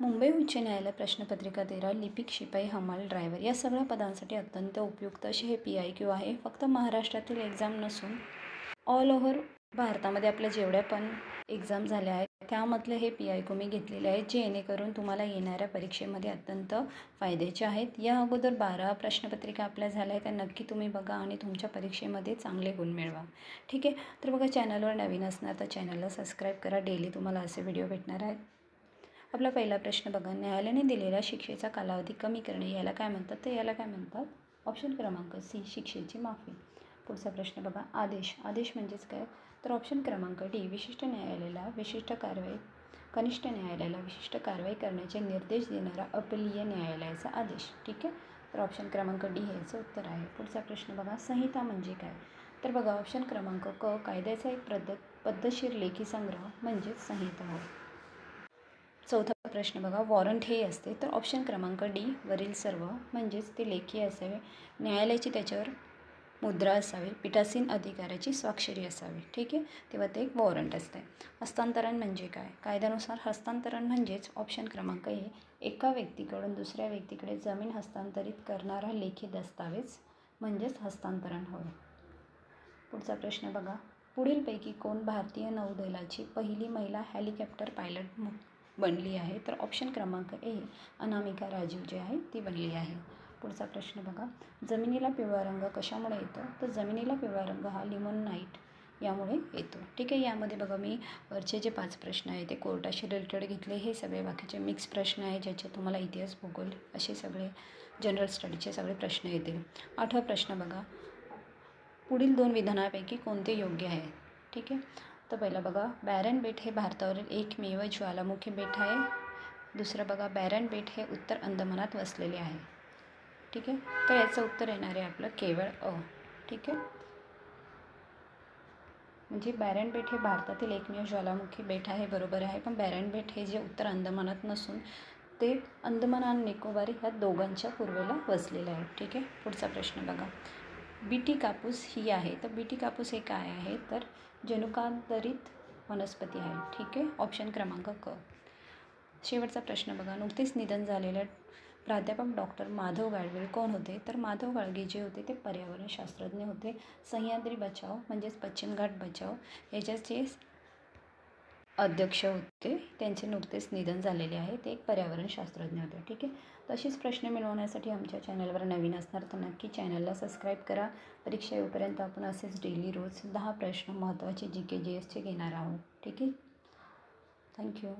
मुंबई उच्च न्यायालय प्रश्नपत्रिका तेरा लिपिक शिपाई हमाल ड्रायव्हर या सगळ्या पदांसाठी अत्यंत उपयुक्त असे हे पी आय क्यू आहे. फक्त महाराष्ट्रातील एक्झाम नसून ऑल ओव्हर भारतामध्ये आपल्या जेवढ्या पण एक्झाम झाल्या आहेत त्यामधले हे पी आय क्यू मी घेतलेले आहेत जेणेकरून तुम्हाला येणाऱ्या परीक्षेमध्ये अत्यंत फायद्याचे आहेत. या अगोदर बारा प्रश्नपत्रिका आपल्या झाल्या आहेत त्या नक्की तुम्ही बघा आणि तुमच्या परीक्षेमध्ये चांगले गुण मिळवा. ठीक आहे? तर बघा चॅनलवर नवीन असणार तर चॅनलला सबस्क्राईब करा. डेली तुम्हाला असे व्हिडिओ भेटणार आहेत. आपला पहिला प्रश्न बघा. न्यायालयाने दिलेल्या शिक्षेचा कालावधी कमी करणे याला काय म्हणतात? तर याला काय म्हणतात? ऑप्शन क्रमांक सी शिक्षेची माफी. पुढचा प्रश्न बघा. आदेश. आदेश म्हणजेच काय? तर ऑप्शन क्रमांक डी विशिष्ट न्यायालयाला विशिष्ट कारवाई कनिष्ठ न्यायालयाला विशिष्ट कारवाई करण्याचे निर्देश देणारा अपलीय न्यायालयाचा आदेश. ठीक आहे? तर ऑप्शन क्रमांक डी ह्याचं उत्तर आहे. पुढचा प्रश्न बघा. संहिता म्हणजे काय? तर बघा ऑप्शन क्रमांक क कायद्याचा एक पद्धत पद्धतशीर लेखी संग्रह म्हणजेच संहिता होय चौथा प्रश्न बघा वॉरंट हे असते तर ऑप्शन क्रमांक डी वरील सर्व म्हणजेच ते लेखी असावे. न्यायालयाची त्याच्यावर मुद्रा असावी पीठासीन अधिकाऱ्याची स्वाक्षरी असावी ठीक आहे? तेव्हा ते एक वॉरंट असते हस्तांतरण म्हणजे काय? कायद्यानुसार हस्तांतरण म्हणजेच ऑप्शन क्रमांक हे एका व्यक्तीकडून दुसऱ्या व्यक्तीकडे जमीन हस्तांतरित करणारा लेखी दस्तावेज म्हणजेच हस्तांतरण होय. पुढचा प्रश्न बघा पुढीलपैकी कोण भारतीय नौदलाची पहिली महिला हेलिकॉप्टर पायलट बनली आहे. तर ऑप्शन क्रमांक ए अनामिका राजीव जी आहे ती बनली आहे. पुढचा प्रश्न बघा. जमिनीला पिवळा रंग कशामुळे येतो? तर जमिनीला पिवळा रंग हा लिमोन नाईट यामुळे येतो. ठीक आहे यामध्ये बघा मी वरचे जे पाच प्रश्न आहे ते कोर्टाशी रिलेटेड घेतले. हे सगळे बाकीचे मिक्स प्रश्न आहे ज्याचे तुम्हाला इतिहास भूगोल असे सगळे जनरल स्टडीचे सगळे प्रश्न येतील. आठवा प्रश्न बघा. पुढील दोन विधानापैकी कोणते योग्य आहे? ठीक आहे. तर पहिलं बघा बॅरन बेट हे भारतावरील एकमेव ज्वालामुखी बेट आहे. दुसरं बघा बॅरन बेट हे उत्तर अंदमानात वसलेले आहे. ठीक आहे? तर याचं उत्तर येणार आहे आपलं केवळ अ. ठीक आहे? म्हणजे बॅरन बेट हे भारतातील एकमेव ज्वालामुखी बेट आहे बरोबर आहे. पण बॅरन बेट हे जे उत्तर अंदमानात नसून ते अंदमान आणि निकोबार ह्या दोघांच्या पूर्वेला वसलेलं आहे. ठीक आहे? पुढचा प्रश्न बघा. बीटी कापूस ही आहे. तर बीटी कापूस हे काय आहे? तर जनुकांतरित वनस्पती आहे. ठीक आहे? ऑप्शन क्रमांक क. शेवटचा प्रश्न बघा. नुकतेच निधन झालेल्या प्राध्यापक डॉक्टर माधव गाडगीळ कोण होते? तर माधव गाडगे जे होते ते पर्यावरण शास्त्रज्ञ होते. सह्याद्री बचाव म्हणजेच पश्चिम घाट बचाव याच्याचे अध्यक्ष होते. त्यांचे नुकतेच निधन झालेले आहे. ते एक पर्यावरण शास्त्रज्ञ होते. ठीक आहे? तसेच प्रश्न मिळवण्यासाठी आमच्या चॅनलवर नवीन असणार तर नक्की चॅनलला सबस्क्राईब करा. परीक्षा येऊपर्यंत आपण असेच डेली रोज दहा प्रश्न महत्त्वाचे जी के जी एसचे घेणार आहोत. ठीक आहे? थँक्यू.